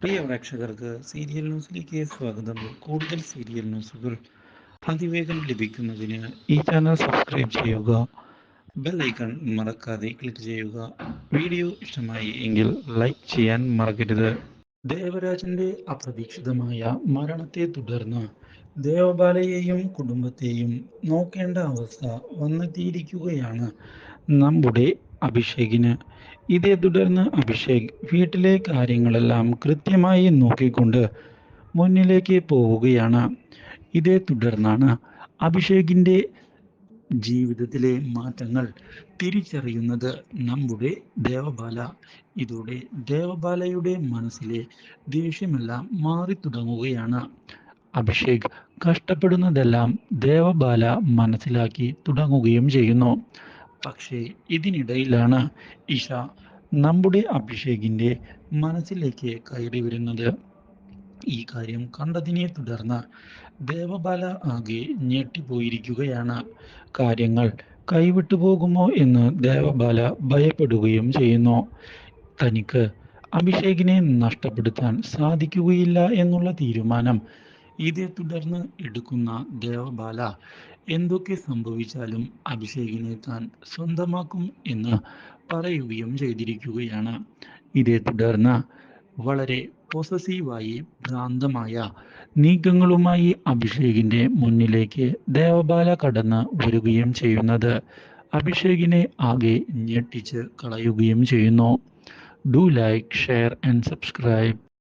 പ്രിയ പ്രേക്ഷകർക്ക് സീരിയൽ ന്യൂസിലേക്ക് സ്വാഗതം. കൂടുതൽ സീരിയൽ ന്യൂസുകൾ അതിവേഗം ലഭിക്കുന്നതിന് ഈ ചാനൽ സബ്സ്ക്രൈബ് ചെയ്യുക ബെൽ ഐക്കൺ മറക്കാതെ ക്ലിക്ക് ചെയ്യുക. വീഡിയോ ഇഷ്ടമായി എങ്കിൽ ലൈക്ക് ചെയ്യാൻ മറക്കരുത്. ദേവരാജന്റെ അപ്രതീക്ഷിതമായ മരണത്തെ തുടർന്ന് ദേവബാലയെയും കുടുംബത്തെയും നോക്കേണ്ട അവസ്ഥ വന്നെത്തിയിരിക്കുകയാണ് നമ്മുടെ അഭിഷേകിന്. ഇതേ തുടർന്ന് അഭിഷേക് വീട്ടിലെ കാര്യങ്ങളെല്ലാം കൃത്യമായി നോക്കിക്കൊണ്ട് മുന്നിലേക്ക് പോവുകയാണ്. ഇതേ തുടർന്നാണ് അഭിഷേകിന്റെ ജീവിതത്തിലെ മാറ്റങ്ങൾ തിരിച്ചറിയുന്നത് നമ്മുടെ ദേവബാല. ഇതോടെ ദേവബാലയുടെ മനസ്സിലെ ദേഷ്യമെല്ലാം മാറി തുടങ്ങുകയാണ്. അഭിഷേക് കഷ്ടപ്പെടുന്നതെല്ലാം ദേവബാല മനസ്സിലാക്കി തുടങ്ങുകയും ചെയ്യുന്നു. പക്ഷേ ഇതിനിടയിലാണ് ഇഷ നമ്മുടെ അഭിഷേകിന്റെ മനസ്സിലേക്ക് കയറി വരുന്നത്. ഈ കാര്യം കണ്ടതിനെ തുടർന്ന് ദേവബാല ആകെ ഞെട്ടിപ്പോയിരിക്കുകയാണ്. കാര്യങ്ങൾ കൈവിട്ടു പോകുമോ എന്ന് ദേവബാല ഭയപ്പെടുകയും ചെയ്യുന്നു. തനിക്ക് അഭിഷേകിനെ നഷ്ടപ്പെടുത്താൻ സാധിക്കുകയില്ല എന്നുള്ള തീരുമാനം ഇതേ തുടർന്ന് എടുക്കുന്ന ദേവബാല എന്തൊക്കെ സംഭവിച്ചാലും അഭിഷേകിനെ താൻ സ്വന്തമാക്കും എന്ന് പറയുകയും ചെയ്തിരിക്കുകയാണ്. ഇതേ തുടർന്ന് വളരെ പൊസസീവായി ഭ്രാന്തമായ നീക്കങ്ങളുമായി അഭിഷേകിന്റെ മുന്നിലേക്ക് ദേവബാല കടന്ന് വരികയും ചെയ്യുന്നത്. അഭിഷേകിനെ ആകെ ഞെട്ടിച്ച് കളയുകയും ചെയ്യുന്നു. Do like share and subscribe